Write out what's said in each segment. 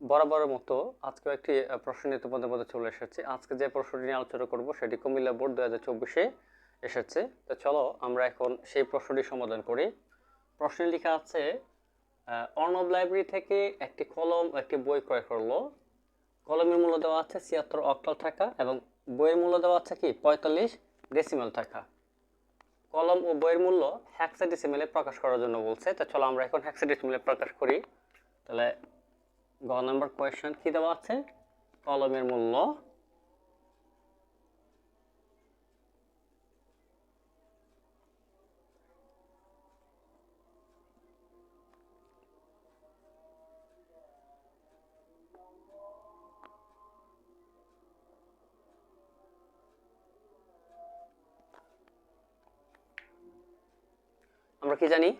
বরাবরের মতো আজকেও একটি প্রশ্ন নিয়ে তোমাদের মধ্যে চলে এসেছে। আজকে যে প্রশ্নটি নিয়ে আলোচনা করব সেটি কুমিল্লা বোর্ড দু হাজার চব্বিশে এসেছে। তো চলো আমরা এখন সেই প্রশ্নটি সমাধান করি। প্রশ্নে লেখা আছে অর্ণব লাইব্রেরি থেকে একটি কলম একটি বই ক্রয় করল। কলমের মূল্য দেওয়া আছে ছিয়াত্তর অক্টাল টাকা এবং বইয়ের মূল্য দেওয়া আছে কি? পঁয়তাল্লিশ ডেসিমেল টাকা। কলম ও বইয়ের মূল্য হ্যাক্সাডেসিমেলে প্রকাশ করার জন্য বলছে। তো চলো আমরা এখন হ্যাক্সাডেসিমেলে প্রকাশ করি। তাহলে গ নাম্বার কোয়েশ্চেন কি দেওয়া আছে? কলমের মূল্য। আমরা কি জানি?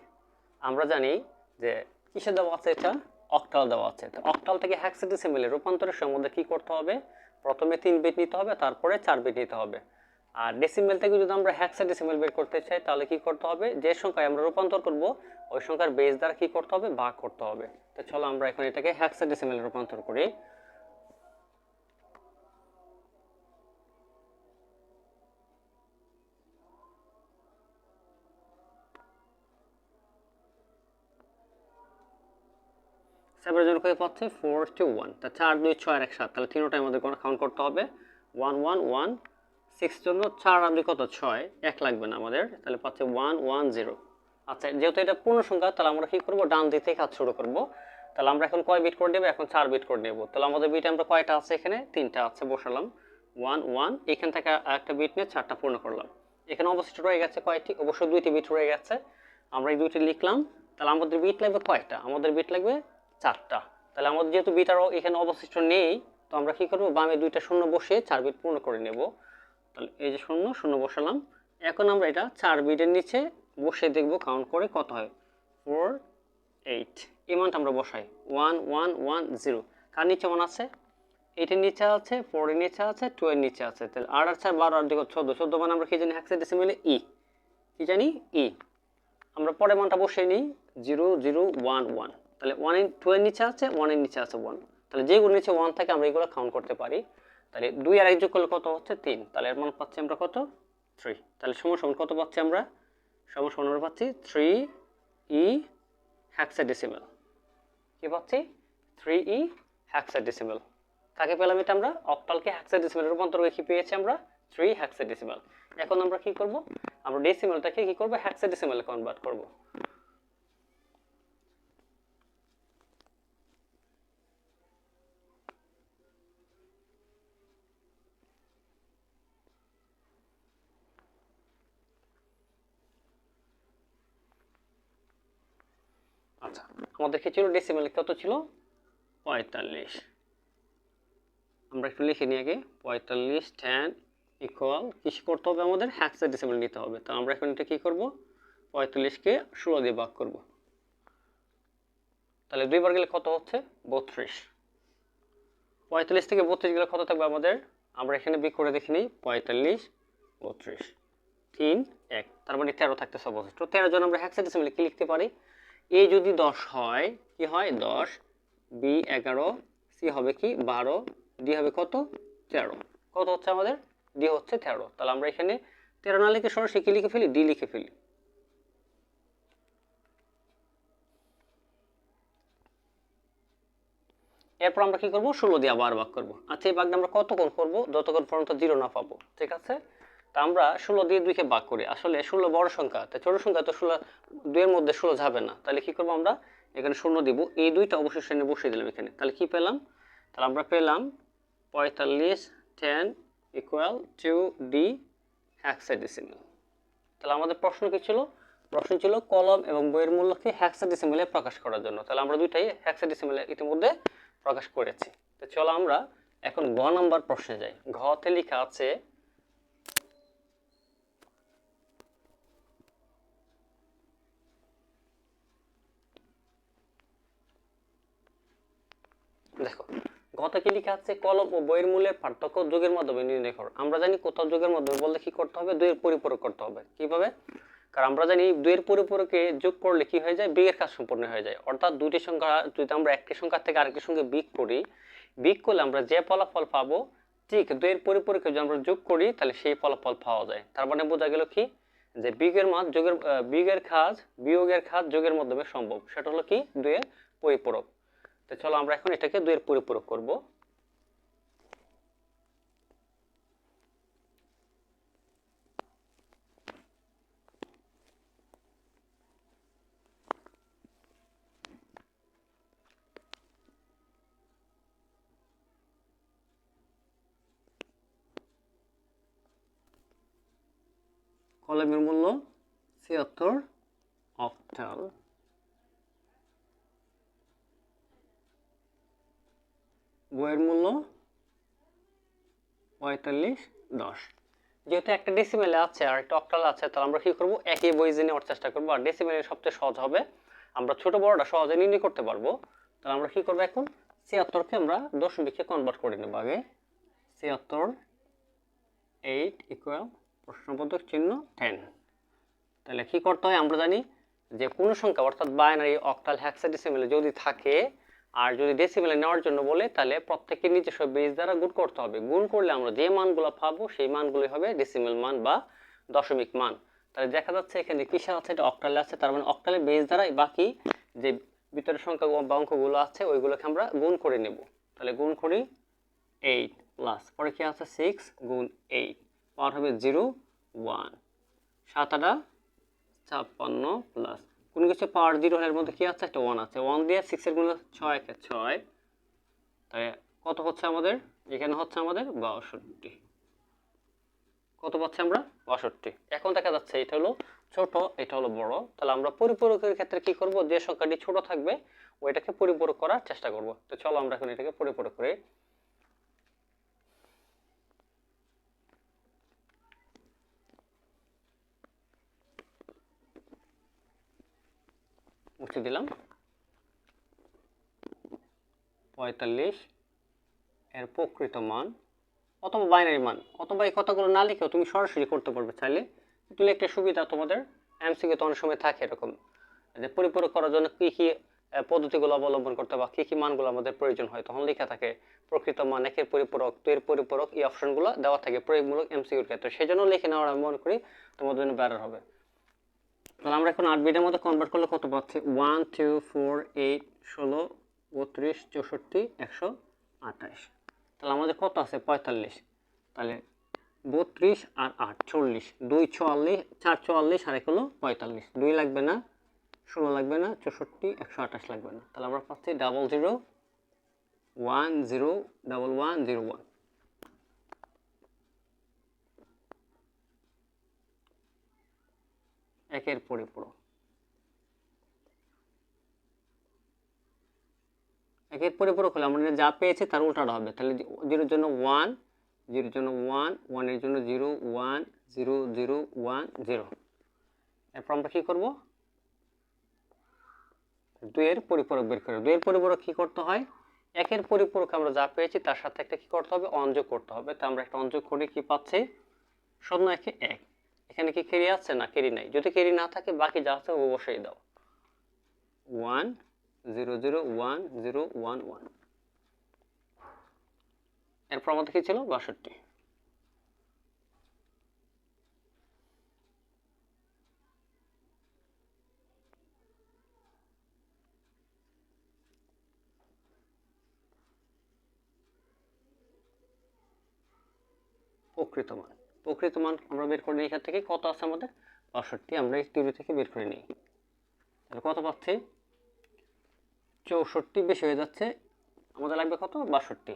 আমরা জানি যে কিসে দেওয়া আছে এটা? অক্টাল দেওয়া আছে। তো অক্টাল থেকে হ্যাক্সাডেসিমেলে রূপান্তরের সম্বন্ধে কি করতে হবে? প্রথমে তিন বিট নিতে হবে, তারপরে চার বিট নিতে হবে। আর ডেসিমেল থেকে যদি আমরা হ্যাক্সাডেসিমেল বের করতে চাই, তাহলে কি করতে হবে? যে সংখ্যায় আমরা রূপান্তর করব, ওই সংখ্যার বেস দ্বারা কি করতে হবে? ভাগ করতে হবে। তো চলো আমরা এখন এটাকে হ্যাক্সাডেসিমেলে রূপান্তর করি। সেভেনের জন্য কত পাচ্ছে ফোর টু ওয়ান তা চার, দুই, ছয় এক, সাত। তাহলে তিনোটাই আমাদের কাউন্ট করতে হবে। ওয়ান ওয়ান ওয়ান সিক্স জন্য চার দুই কত? ছয়। এক লাগবে না আমাদের। তাহলে পাচ্ছে ওয়ান ওয়ান জিরো আচ্ছা যেহেতু এটা পূর্ণ সংখ্যা, তাহলে আমরা কি করব? ডান দিক থেকে কাজ শুরু করব। তাহলে আমরা এখন কয় বিট করে নেব? এখন চার বিট করে নেব। তাহলে আমাদের বিট আমরা কয়টা আছে এখানে? তিনটা আছে, বসালাম। ওয়ান ওয়ান এখান থেকে একটা বিট নিয়ে চারটা পূর্ণ করলাম। এখানে অবশিষ্ট রয়ে গেছে কয়টি? অবশ্যই দুইটি বিট রয়ে গেছে। আমরা এই দুইটি লিখলাম। তাহলে আমাদের বিট লাগবে কয়টা? আমাদের বিট লাগবে চারটা। তাহলে আমাদের যেহেতু বিট আরও এখানে অবশিষ্ট নেই, তো আমরা কি করব? বামে দুইটা শূন্য বসে চার বিট পূর্ণ করে নেব। তাহলে এই যে শূন্য শূন্য বসালাম। এখন আমরা এটা চার বিটের নিচে বসে দেখব কাউন্ট করে কত হয়। ফোর এইট এই মানটা আমরা বসাই। ওয়ান ওয়ান ওয়ান জিরো কার নিচে ওয়ান আছে? এইটের নিচে আছে ফোরের নিচে আছে টু এর নিচে আছে। তাহলে আট আর চার, বারো আর দিকে চোদ্দ। চোদ্দ মানে আমরা কি জানি? হ্যাক্সাডেসিমেলে ই কি জানি? ই আমরা পরের মানটা বসে নিই। জিরো জিরো ওয়ান ওয়ান তাহলে ওয়ানের টু এর নিচে আছে ওয়ানের নিচে আছে ওয়ান তাহলে যেগুলো নিচে ওয়ান থাকে, আমরা এগুলো কাউন্ট করতে পারি। তাহলে দুই আর এক যোগ করলে কত হচ্ছে তিন? তাহলে এর মান পাচ্ছি আমরা কত? থ্রি তাহলে সমান সমান কত পাচ্ছি আমরা? সমান সমান আমরা পাচ্ছি থ্রি ই হ্যাক্সাডেসিমেল কি পাচ্ছি? থ্রি ই হ্যাক্সাডেসিমেল কাকে পেলাম এটা আমরা? অক্টালকে হ্যাক্সাডেসিমেল রূপান্তর করে কি পেয়েছি আমরা? থ্রি হ্যাক্সাডেসিমেল এখন আমরা কি করব? আমরা ডেসিমেলটাকে কি করব? হ্যাক্সাডেসিমেলে কনভার্ট করব। আমাদের কি ছিল? ডেসিমেল কত ছিল? পঁয়তাল্লিশ। আমরা একটু লিখে নিই আগে। পঁয়তাল্লিশ টেন ইকুয়াল কিস করতে হবে আমাদের? হ্যাক্সা ডেসিমেল নিতে হবে। তো আমরা এখন এটা কী করব? পঁয়তাল্লিশকে ষোলো দিয়ে ভাগ করব। তাহলে দুইবার গেলে কত হচ্ছে? বত্রিশ। পঁয়তাল্লিশ থেকে বত্রিশ গেলে কত থাকবে আমাদের? আমরা এখানে বিক করে দেখে নিই। পঁয়তাল্লিশ, বত্রিশ। তিন, এক। তার মানে তেরো থাকতেছে অবশিষ্ট। তেরো জন আমরা হ্যাক্সা ডেসিমেলে কি লিখতে পারি? এ যদি দশ হয়, কি হয়? দশ। বি এগারো। সি হবে কি? বারো। ডি হবে কত? তেরো। কত হচ্ছে আমাদের? ডি হচ্ছে তেরো। তাহলে আমরা এখানে তেরো না লিখে সরাসরি কি লিখে ফেলি? ডি লিখে ফেলি। এরপর আমরা কি করব? ষোলো দিয়ে আবার ভাগ করব। আচ্ছা এই ভাগটা আমরা কতক্ষণ করব? যতক্ষণ পর্যন্ত জিরো না পাবো। ঠিক আছে? তা আমরা ষোলো দিয়ে দুইকে ভাগ করি। আসলে ষোলো বড় সংখ্যা তাই ছোট সংখ্যা তো ষোলো, দুইয়ের মধ্যে ষোলো যাবে না। তাহলে কি করব আমরা? এখানে শূন্য দিব। এই দুইটা অবশ্যই শ্রেণি বসিয়ে দিলাম এখানে। তাহলে কি পেলাম? তাহলে আমরা পেলাম পঁয়তাল্লিশ ten equal to D hexadecimal তাহলে আমাদের প্রশ্ন কি ছিল? প্রশ্ন ছিল কলম এবং বইয়ের মূল্যকে হ্যাক্সাডেসিমেলে প্রকাশ করার জন্য। তাহলে আমরা দুইটাই হ্যাক্সাডেসিমেলে ইতিমধ্যে প্রকাশ করেছি। তো চলো আমরা এখন গ নাম্বার প্রশ্নে যাই। ঘতে লেখা আছে দেখো গত কি লেখা আছে কলম ও বইয়ের মূল্যের পার্থক্য যোগের মাধ্যমে নির্ণয় করো। আমরা জানি কোথাও যোগের মাধ্যমে বললে কি করতে হবে? দুইয়ের পরিপূরক করতে হবে। কীভাবে? কারণ আমরা জানি দুইয়ের পরিপূরকে যোগ করলে কি হয়ে যায়? বিগের কাজ সম্পূর্ণ হয়ে যায়। অর্থাৎ দুটি সংখ্যা, যদি আমরা একটি সংখ্যা থেকে আরেকটি সঙ্গে বিগ করি, বিগ করলে আমরা যে ফলাফল পাবো, ঠিক দুইয়ের পরিপূরকে যদি আমরা যোগ করি, তাহলে সেই ফলাফল পাওয়া যায়। তার মানে বোঝা গেল কি? যে বিগের মান যোগের বিগের কাজ, বিয়োগের কাজ যোগের মাধ্যমে সম্ভব। সেটা হলো কি? দুইয়ের পরিপূরক। তো চলো আমরা এখন এটাকে দুইয়ের পরিপূরক করব। কলমের মূল্য ছিয়াত্তর অক্টাল। বইয়ের মূল্য পঁয়তাল্লিশ, দশ। যেহেতু একটা ডেসিমেলে আছে আর একটা অক্টাল আছে, তাহলে আমরা কি করব? একই বই জেনে নেওয়ার চেষ্টা করব। আর ডেসিমেলের সবচেয়ে সহজ হবে, আমরা ছোট বড়টা সহজে নির্ণয় করতে পারব। তাহলে আমরা কি করব এখন? ছিয়াত্তরকে আমরা দশমিকে কনভার্ট করে নেব আগে। ছিয়াত্তর এইট ইকুয়াল প্রশ্নবোধক চিহ্ন টেন তাহলে কি করতে হয়? আমরা জানি যে কোনো সংখ্যা, অর্থাৎ বাইনারি অক্টাল হ্যাক্সাডেসিমেলে যদি থাকে আর যদি ডেসিমেলে নেওয়ার জন্য বলে, তাহলে প্রত্যেকের নিজস্ব বেস দ্বারা গুণ করতে হবে। গুণ করলে আমরা যে মানগুলো পাবো, সেই মানগুলোই হবে ডেসিমেল মান বা দশমিক মান। তাহলে দেখা যাচ্ছে এখানে কিসে আছে? এটা অক্টালে আছে, তার মানে অক্টালের বেস দ্বারাই বাকি যে ভিতরের সংখ্যা বা অঙ্কগুলো আছে, ওইগুলোকে আমরা গুণ করে নেব। তাহলে গুণ করি এইট প্লাস পরে কি আছে? সিক্স গুণ এইট পাওয়ার হবে জিরো ওয়ান সাত আটা ছাপ্পান্ন প্লাস কোনো কিছু পাওয়ার জিরো হলে এর মধ্যে কি আছে? একটা ওয়ান আছে। ওয়ান দিয়ে সিক্সের গুণ ছয়, একে ছয়। তাই কত হচ্ছে আমাদের? এখানে হচ্ছে আমাদের বাষট্টি। কত পাচ্ছি আমরা? বাষট্টি। এখন দেখা যাচ্ছে এটা হলো ছোট, এটা হলো বড়। তাহলে আমরা পরিপূরকের ক্ষেত্রে কি করব? যে সংখ্যাটি ছোট থাকবে, ওইটাকে পরিপূরক করার চেষ্টা করব। তো চলো আমরা এখন এটাকে পরিপূরক করি। মুছে দিলাম। পঁয়তাল্লিশ, এর প্রকৃত মান, অথবা বাইনারি মান, অথবা এই কথাগুলো না লিখেও তুমি সরাসরি করতে পারবে চাইলে। তুলে একটা সুবিধা তোমাদের এমসিকে তো অনেক সময় থাকে এরকম। যে পরিপূরক করার জন্য কী কী পদ্ধতিগুলো অবলম্বন করতে বা কী কী মানগুলো আমাদের প্রয়োজন হয়, তখন লেখা থাকে প্রকৃত মান, একের পরিপূরক, দুইয়ের পরিপূরক, এই অপশনগুলো দেওয়া থাকে প্রয়োগমূলক এমসিকিউর ক্ষেত্রে। সেই জন্য লিখে নেওয়ার আমি মনে করি তোমাদের জন্য বেটার হবে। তাহলে আমরা এখন আট বিটের মধ্যে কনভার্ট করলে কত পাচ্ছি? ওয়ান টু ফোর এইট ষোলো, বত্রিশ, চৌষট্টি, একশো আঠাশ। তাহলে আমাদের কত আছে? পঁয়তাল্লিশ। তাহলে বত্রিশ আর আট, চল্লিশ। দুই, চুয়াল্লিশ, চার, চুয়াল্লিশ, আর এক হলো পঁয়তাল্লিশ। দুই লাগবে না, ষোলো লাগবে না, চৌষট্টি, একশো আঠাশ লাগবে না। তাহলে আমরা পাচ্ছি double zero one zero double one zero one একের পরিপূরক একের পরিপূরক হলে আমরা যা পেয়েছি তার উল্টাটা হবে। তাহলে জিরোর জন্য ওয়ান জিরোর জন্য ওয়ান ওয়ানের জন্য zero one zero zero one zero এরপর আমরা কী করব? দুইয়ের পরিপূরক বের করে। দুইয়ের পরিপূরক কী করতে হয়? একের পরিপূরক আমরা যা পেয়েছি তার সাথে একটা কী করতে হবে? অঞ্যোগ করতে হবে। তা আমরা একটা অঞ্যোগ করে, কি পাচ্ছি? শূন্য একে এক। এখানে কি কেরি আছে না কেরি নাই? যদি কেরি না থাকে, বাকি যা আছে ও বসেই দাও। One zero zero one zero one one এরপর আমাদের কি ছিল? বাষট্টি। প্রকৃত মান। প্রকৃত মান আমরা বের করে নিই এখান থেকে। কত আছে আমাদের? বাষট্টি। আমরা এই তিরি থেকে বের করে নিই। তাহলে কত পাচ্ছি? চৌষট্টি বেশি হয়ে যাচ্ছে। আমাদের লাগবে কত? বাষট্টি।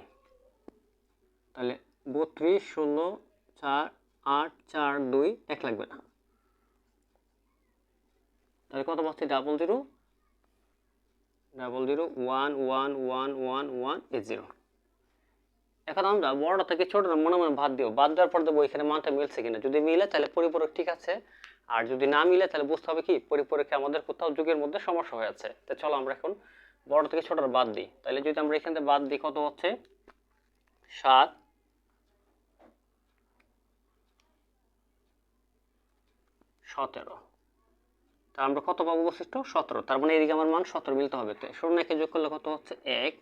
তাহলে বত্রিশ শূন্য চার আট চার দুই এক লাগবে না। তাহলে কত পাচ্ছি? Double zero. Double zero one one one one one eight zero. এখন আমরা বড়টা থেকে ছোটটা মনে মনে বাদ দিও। বাদ দেওয়ার পর দেবো, এখানে মানটা মিলছে কিনা। যদি মিলে, তাহলে পরিপূরক ঠিক আছে। আর যদি না মিলে, তাহলে বুঝতে হবে কি, পরিপূরকে আমাদের কোথাও যুগের মধ্যে সমস্যা হয়ে আছে। তো চলো আমরা এখন বড় থেকে ছোটটা বাদ দিই। তাহলে যদি আমরা এখান থেকে বাদ দিই, কত হচ্ছে? সাত। সতেরো। তা আমরা কত পাবো বৈশিষ্ট্য? সতেরো। তার মানে এদিকে আমার মান সতেরো মিলতে হবে। তো শূন্য একে যোগ করলে কত হচ্ছে? এক।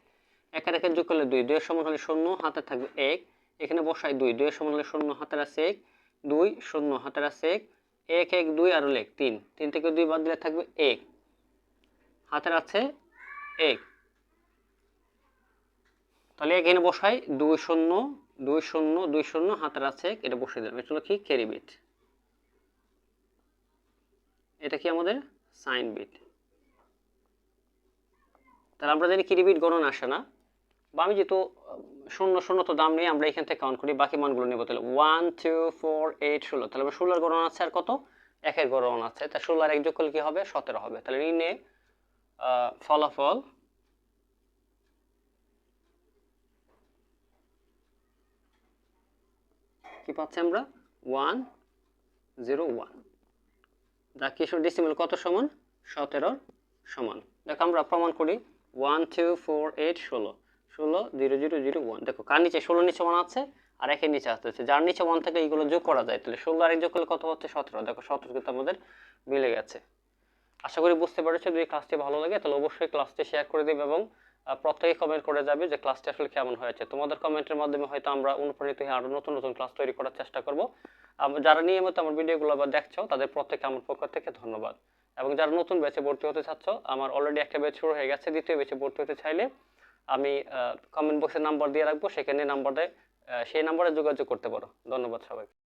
একের একে যোগ করলে দুই, দুইয়ের সমান হলে শূন্য হাতে থাকবে এক। এখানে বসাই দুই, দুইয়ের সমান হলে শূন্য, হাতের আছে এক। দুই, শূন্য, হাতের আছে এক। এক এক, দুই আর এক, তিন। তিন থেকে দুই বাদ দিলে থাকবে এক। হাতের আছে এক। তাহলে এখানে বসাই, দুই শূন্য দুই শূন্য দুই শূন্য, হাতের আছে এক, এটা বসিয়ে দিলাম এটা হলো কি? ক্যারি বিট এটা কি আমাদের? সাইন বিট তাহলে আমরা জানি ক্যারি বিট গণনা আসে না। বা আমি যেহেতু শূন্য শূন্য তো দাম নিয়ে আমরা এখান থেকে কাউন্ট করি, বাকি মানগুলো নেব তাহলে ওয়ান টু ফোর এইট ষোলো। তাহলে আমরা ষোলোর গণনা আছে আর কত? একের গণনা আছে। তা ষোলো আর এক যোগ করলে কি হবে? সতেরো হবে। তাহলে নিয়ে ফলাফল কি পাচ্ছি আমরা? ওয়ান জিরো ওয়ান যা কিশোর ডিসিমেল কত সমান? সতেরোর সমান। দেখো, আমরা প্রমাণ করি। ওয়ান টু ফোর এইট ষোলো। ষোলো, জিরো জিরো জিরো ওয়ান দেখো, কার নিচে? ষোলো নিচে ওয়ান আছে আর একের নিচে আসতেছে যার নিচে ওয়ান থেকে এইগুলো যোগ করা যায়, তাহলে ষোলো আর এক যোগ করলে কত হচ্ছে? সতেরো। দেখো, সতেরো কিন্তু আমাদের মিলে গেছে। আশা করি বুঝতে পেরেছ যদি ক্লাসটি ভালো লাগে, তাহলে অবশ্যই ক্লাসটি শেয়ার করে দেবে এবং প্রত্যেকে কমেন্ট করে যাবে যে ক্লাসটি আসলে কেমন হয়েছে। তোমাদের কমেন্টের মাধ্যমে হয়তো আমরা অনুপ্রাণিত হয়ে আরও নতুন নতুন ক্লাস তৈরি করার চেষ্টা করব। যারা নিয়মিত আমার ভিডিওগুলো আবার দেখছ, তাদের প্রত্যেকে আমার পক্ষ থেকে ধন্যবাদ। এবং যারা নতুন ব্যাচে ভর্তি হতে চাচ্ছ, আমার অলরেডি একটা ব্যাচ শুরু হয়ে গেছে, দ্বিতীয় ব্যাচে ভর্তি হতে চাইলে আমি কমেন্ট বক্সে নাম্বার দিয়ে রাখব, সেখানে নাম্বারে সেই নাম্বারে যোগাযোগ করতে পারো। ধন্যবাদ সবাই